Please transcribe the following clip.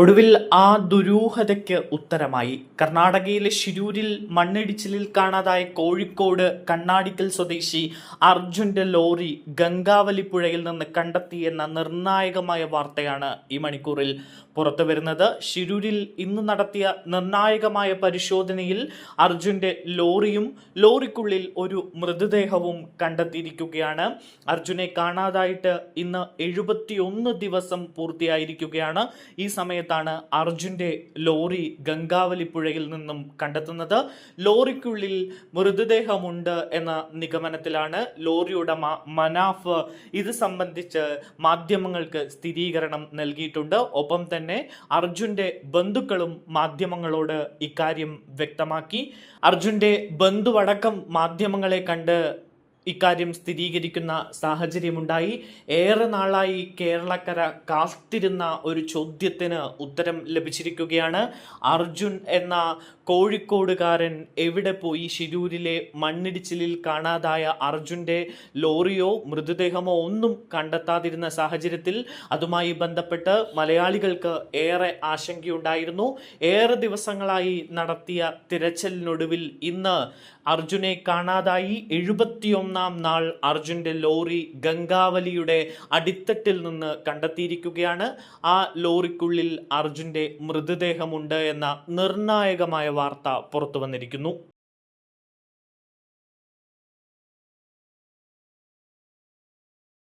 ഒടുവിൽ ആ ദുരൂഹതയ്ക്ക് ഉത്തരമായി. കർണാടകയിലെ ശിരൂരിൽ മണ്ണിടിച്ചിലിൽ കാണാതായ കോഴിക്കോട് കണ്ണാടിക്കൽ സ്വദേശി അർജുന്റെ ലോറി ഗംഗാവലി പുഴയിൽ നിന്ന് കണ്ടെത്തിയെന്ന നിർണായകമായ വാർത്തയാണ് ഈ മണിക്കൂറിൽ പുറത്തു വരുന്നത്. ശിരൂരിൽ ഇന്ന് നടത്തിയ നിർണായകമായ പരിശോധനയിൽ അർജുന്റെ ലോറിയും ലോറിക്കുള്ളിൽ ഒരു മൃതദേഹവും കണ്ടെത്തിയിരിക്കുകയാണ്. അർജുനെ കാണാതായിട്ട് ഇന്ന് എഴുപത്തിയൊന്ന് ദിവസം പൂർത്തിയായിരിക്കുകയാണ്. ഈ സമയത്താണ് അർജുന്റെ ലോറി ഗംഗാവലി പുഴയിൽ നിന്നും കണ്ടെത്തുന്നത്. ലോറിക്കുള്ളിൽ മൃതദേഹമുണ്ട് എന്ന നിഗമനത്തിലാണ് ലോറിയുടെ മനാഫ് ഇത് സംബന്ധിച്ച് മാധ്യമങ്ങൾക്ക് സ്ഥിരീകരണം നൽകിയിട്ടുണ്ട്. ഒപ്പം തന്നെ അർജുന്റെ ബന്ധുക്കളും മാധ്യമങ്ങളോട് ഇക്കാര്യം വ്യക്തമാക്കി. അർജുന്റെ ബന്ധുവടക്കം മാധ്യമങ്ങളെ കണ്ട് ഇക്കാര്യം സ്ഥിരീകരിക്കുന്ന സാഹചര്യമുണ്ടായി. ഏറെ നാളായി കേരളക്കര കാത്തിരുന്ന ഒരു ചോദ്യത്തിന് ഉത്തരം ലഭിച്ചിരിക്കുകയാണ്. അർജുൻ എന്ന കോഴിക്കോടുകാരൻ എവിടെ പോയി ശിരൂരിലെ മണ്ണിടിച്ചിലിൽ കാണാതായ അർജുന്റെ ലോറിയോ മൃതദേഹമോ ഒന്നും കണ്ടെത്താതിരുന്ന സാഹചര്യത്തിൽ അതുമായി ബന്ധപ്പെട്ട് മലയാളികൾക്ക് ഏറെ ആശങ്കയുണ്ടായിരുന്നു. ഏറെ ദിവസങ്ങളായി നടത്തിയ തിരച്ചിലിനൊടുവിൽ ഇന്ന് അർജുനെ കാണാതായി. എഴുപത്തിയൊന്നാം നാൾ അർജുന്റെ ലോറി ഗംഗാവലിയുടെ അടിത്തട്ടിൽ നിന്ന് കണ്ടെത്തിയിരിക്കുകയാണ്. ആ ലോറിക്കുള്ളിൽ അർജുന്റെ മൃതദേഹമുണ്ട് എന്ന നിർണായകമായ വാർത്ത പുറത്തു വന്നിരിക്കുന്നു.